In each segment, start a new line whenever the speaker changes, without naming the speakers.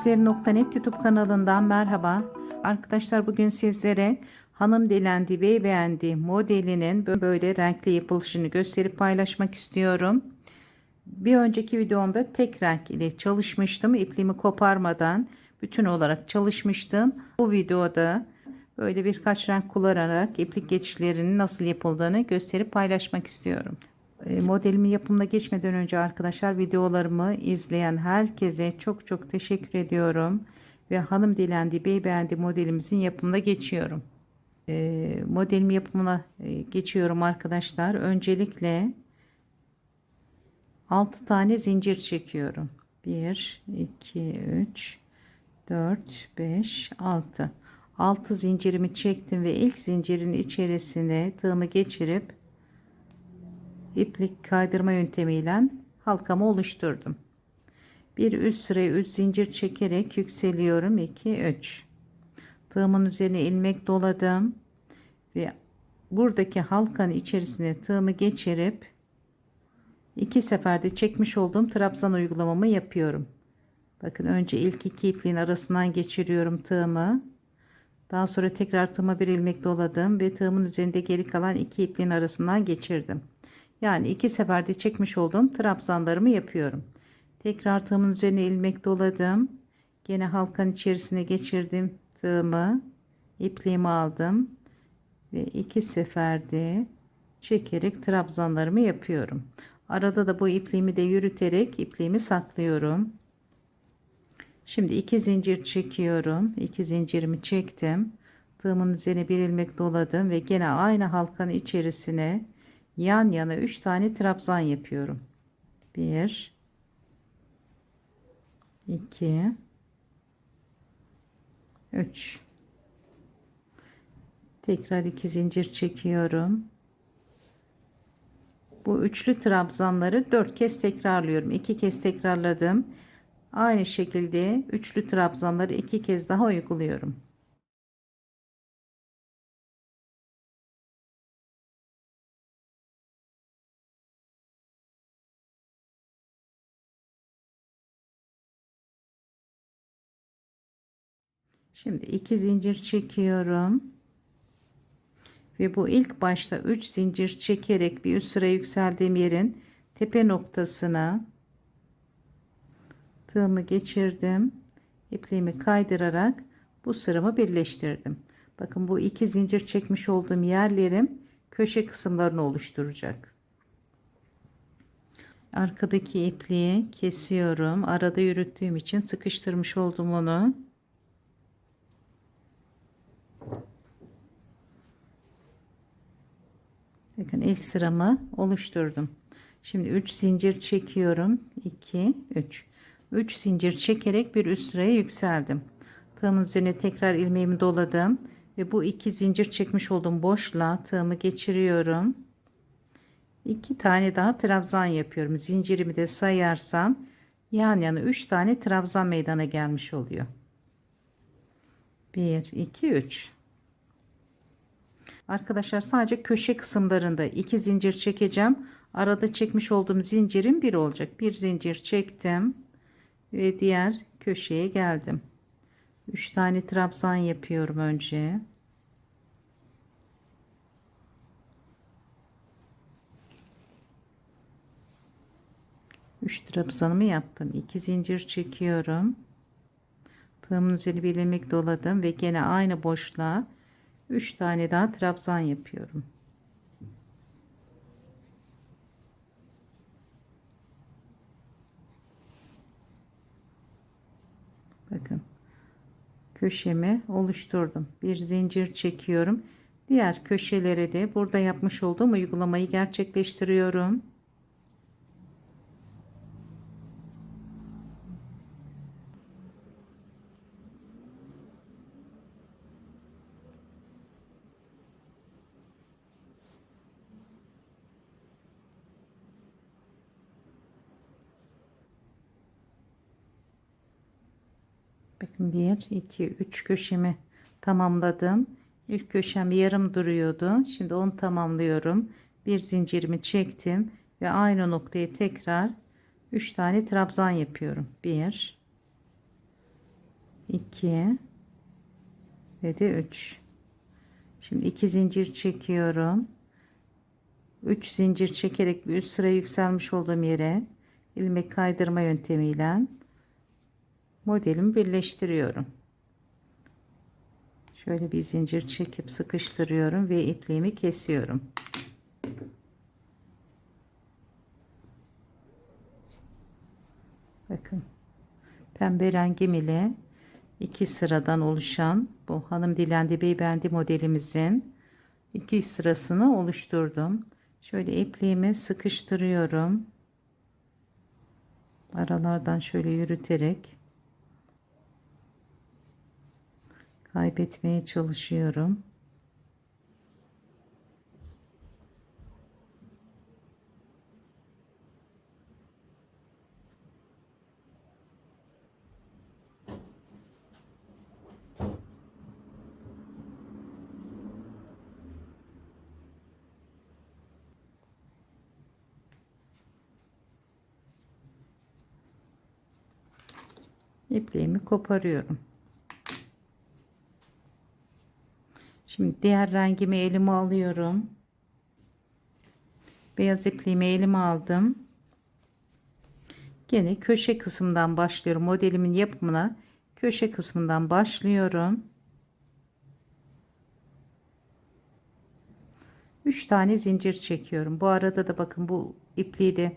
İplikgeçleri.net YouTube kanalından merhaba. Arkadaşlar bugün sizlere hanım dilendi bey beğendi modelinin böyle renkli yapılışını gösterip paylaşmak istiyorum. Bir önceki videomda tek renk ile çalışmıştım. İpliğimi koparmadan bütün olarak çalışmıştım. Bu videoda böyle birkaç renk kullanarak iplik geçişlerinin nasıl yapıldığını gösterip paylaşmak istiyorum. E, Modelimi yapımına geçmeden önce arkadaşlar videolarımı izleyen herkese çok çok teşekkür ediyorum. Ve hanım dilendi bey beğendi modelimizin yapımına geçiyorum. E, modelim yapımına e, geçiyorum arkadaşlar. Öncelikle 6 tane zincir çekiyorum. 1, 2, 3, 4, 5, 6. 6 zincirimi çektim ve ilk zincirin içerisine tığımı geçirip iplik kaydırma yöntemiyle halkamı oluşturdum. Bir üst sıraya 3 zincir çekerek yükseliyorum. 2 3. Tığımın üzerine ilmek doladım ve buradaki halkanın içerisine tığımı geçirip iki seferde çekmiş olduğum trabzan uygulamamı yapıyorum. Bakın önce ilk iki ipliğin arasından geçiriyorum tığımı. Daha sonra tekrar tığıma bir ilmek doladım ve tığımın üzerinde geri kalan iki ipliğin arasından geçirdim. Yani iki seferde çekmiş olduğum trabzanlarımı yapıyorum. Tekrar tığımın üzerine ilmek doladım. Gene halkanın içerisine geçirdim tığımı. ipliğimi aldım. Ve iki seferde çekerek trabzanlarımı yapıyorum. Arada da bu ipliğimi de yürüterek ipliğimi saklıyorum. Şimdi iki zincir çekiyorum. İki zincirimi çektim. Tığımın üzerine bir ilmek doladım ve gene aynı halkanın içerisine yan yana 3 tane trabzan yapıyorum. 1 2 3 Tekrar iki zincir çekiyorum. Bu üçlü trabzanları 4 kez tekrarlıyorum. 2 kez tekrarladım. Aynı şekilde üçlü trabzanları iki kez daha uyguluyorum. Şimdi iki zincir çekiyorum. Ve bu ilk başta 3 zincir çekerek bir üst sıra yükseldiğim yerin tepe noktasına tığımı geçirdim. ipliğimi kaydırarak bu sıramı birleştirdim. Bakın bu iki zincir çekmiş olduğum yerlerim köşe kısımlarını oluşturacak. Arkadaki ipliği kesiyorum. Arada yürüttüğüm için sıkıştırmış oldum onu. Bakın ilk sıramı oluşturdum. Şimdi 3 zincir çekiyorum. 2 3. 3 zincir çekerek bir üst sıraya yükseldim. Tığımın üzerine tekrar ilmeğimi doladım ve bu iki zincir çekmiş olduğum boşluğa tığımı geçiriyorum. 2 tane daha trabzan yapıyorum. Zincirimi de sayarsam yan yana 3 tane trabzan meydana gelmiş oluyor. 1 2 3 Arkadaşlar sadece köşe kısımlarında iki zincir çekeceğim. Arada çekmiş olduğum zincirin bir olacak. Bir zincir çektim ve diğer köşeye geldim. 3 tane trabzan yapıyorum önce. Üç trabzanımı yaptım. 2 zincir çekiyorum. Tığımın üzerine bir ilmek doladım ve gene aynı boşluğa 3 tane daha trabzan yapıyorum. Bakın köşemi oluşturdum. Bir zincir çekiyorum. Diğer köşelere de burada yapmış olduğum uygulamayı gerçekleştiriyorum. Bakın 1 2 3 köşemi tamamladım. İlk köşem yarım duruyordu. Şimdi onu tamamlıyorum. Bir zincirimi çektim ve aynı noktaya tekrar 3 tane trabzan yapıyorum. 1 2 ve de 3 şimdi 2 zincir çekiyorum 3 zincir çekerek bir üst sıra yükselmiş olduğum yere ilmek kaydırma yöntemiyle modelimi birleştiriyorum şöyle bir zincir çekip sıkıştırıyorum ve ipliğimi kesiyorum bakın pembe rengim ile iki sıradan oluşan bu hanım dilendi beybendi modelimizin iki sırasını oluşturdum. Şöyle ipliğimi sıkıştırıyorum. Aralardan şöyle yürüterek kaybetmeye çalışıyorum. ipliğimi koparıyorum. Şimdi diğer rengimi elime alıyorum. Beyaz ipliğimi elime aldım. Gene köşe kısmından başlıyorum. Modelimin yapımına köşe kısmından başlıyorum. 3 tane zincir çekiyorum. Bu arada da bakın bu ipliği de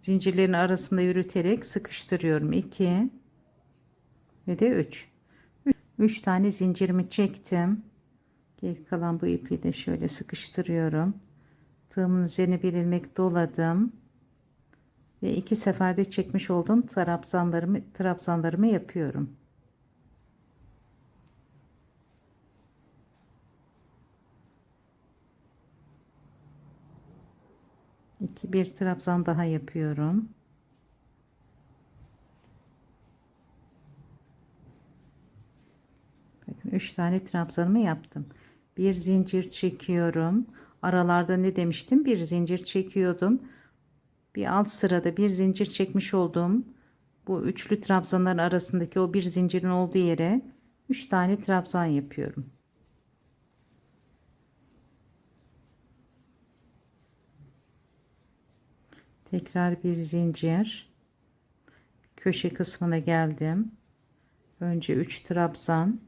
zincirlerin arasında yürüterek sıkıştırıyorum. 2 ve de 3. 3 tane zincirimi çektim. Geri kalan bu ipi de şöyle sıkıştırıyorum. Tığımın üzerine bir ilmek doladım. Ve iki seferde çekmiş olduğum trabzanlarımı, trabzanlarımı yapıyorum. İki bir trabzan daha yapıyorum. Bakın 3 tane trabzanımı yaptım. Bir zincir çekiyorum. Aralarda ne demiştim? Bir zincir çekiyordum. Bir alt sırada bir zincir çekmiş olduğum bu üçlü trabzanların arasındaki o bir zincirin olduğu yere 3 tane trabzan yapıyorum. Tekrar bir zincir. Köşe kısmına geldim. Önce 3 trabzan.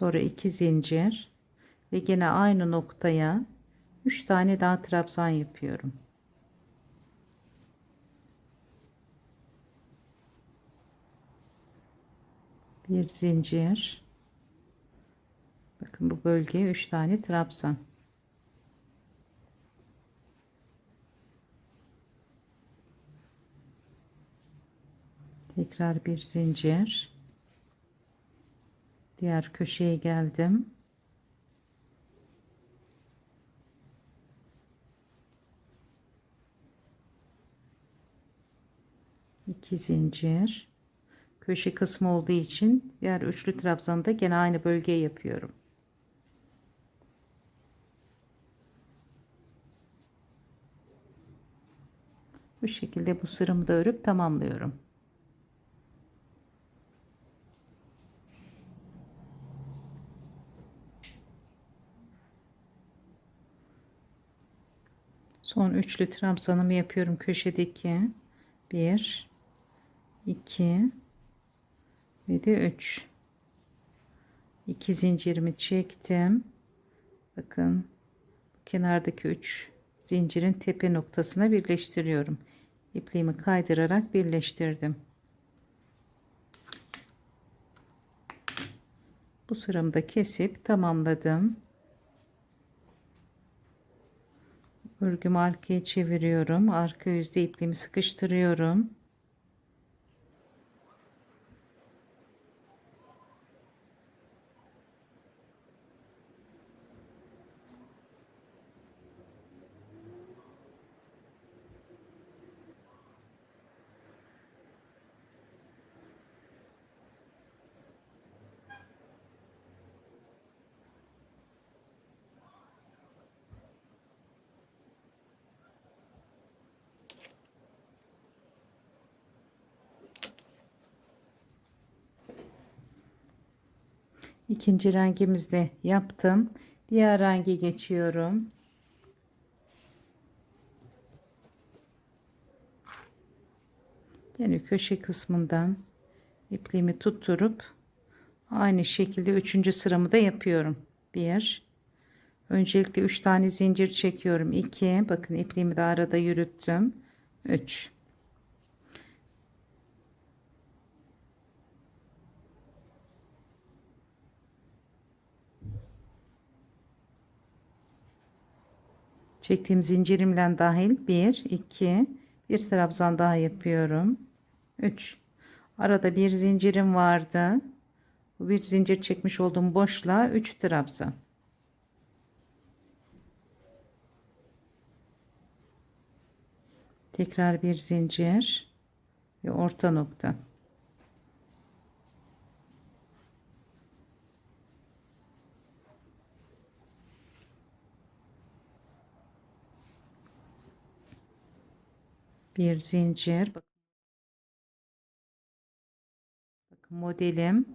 Sonra 2 zincir ve yine aynı noktaya 3 tane daha trabzan yapıyorum. Bir zincir. Bakın bu bölgeye 3 tane trabzan. Tekrar bir zincir. Diğer köşeye geldim. iki zincir köşe kısmı olduğu için diğer üçlü trabzanı da gene aynı bölgeye yapıyorum. Bu şekilde bu sıramı da örüp tamamlıyorum. Son üçlü trabzanımı yapıyorum köşedeki. 1 2 ve de 3 2 zincirimi çektim. Bakın kenardaki 3 zincirin tepe noktasına birleştiriyorum. İpliğimi kaydırarak birleştirdim. Bu sıramı da kesip tamamladım. Örgümü arkaya çeviriyorum. Arka yüzde ipliğimi sıkıştırıyorum İkinci rengimizi de yaptım. Diğer rengi geçiyorum. Yine köşe kısmından ipliğimi tutturup aynı şekilde üçüncü sıramı da yapıyorum. Bir. Öncelikle üç tane zincir çekiyorum. 2. Bakın ipliğimi de arada yürüttüm. 3. Çektiğim zincirimle dahil 1, 2, bir trabzan daha yapıyorum. 3. Arada bir zincirim vardı. Bu bir zincir çekmiş olduğum boşluğa 3 trabzan. Tekrar bir zincir ve orta nokta. Bir zincir. Bakın modelim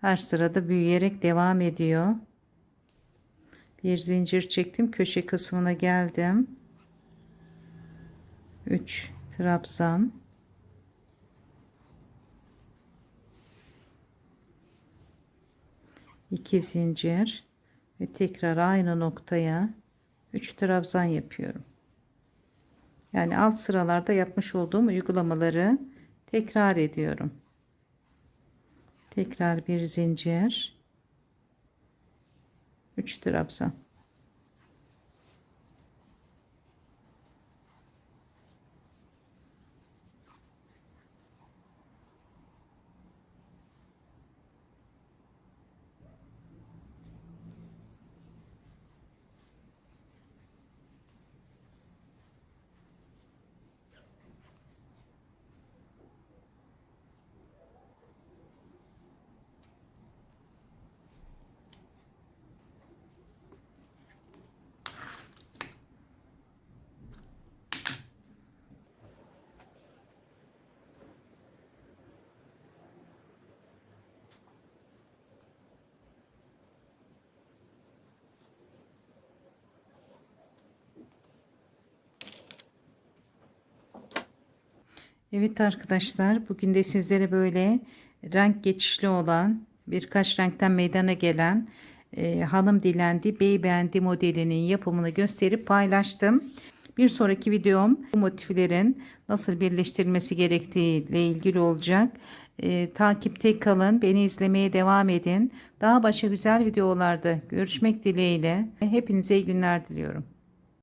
her sırada büyüyerek devam ediyor. Bir zincir çektim. Köşe kısmına geldim. 3 trabzan iki zincir ve tekrar aynı noktaya 3 trabzan yapıyorum. Yani alt sıralarda yapmış olduğum uygulamaları tekrar ediyorum. Tekrar bir zincir 3 trabzan Evet arkadaşlar bugün de sizlere böyle renk geçişli olan birkaç renkten meydana gelen e, hanım dilendi bey beğendi modelinin yapımını gösterip paylaştım. Bir sonraki videom bu motiflerin nasıl birleştirilmesi gerektiği ile ilgili olacak. E, takipte kalın, beni izlemeye devam edin. Daha başka güzel videolarda görüşmek dileğiyle. Hepinize iyi günler diliyorum.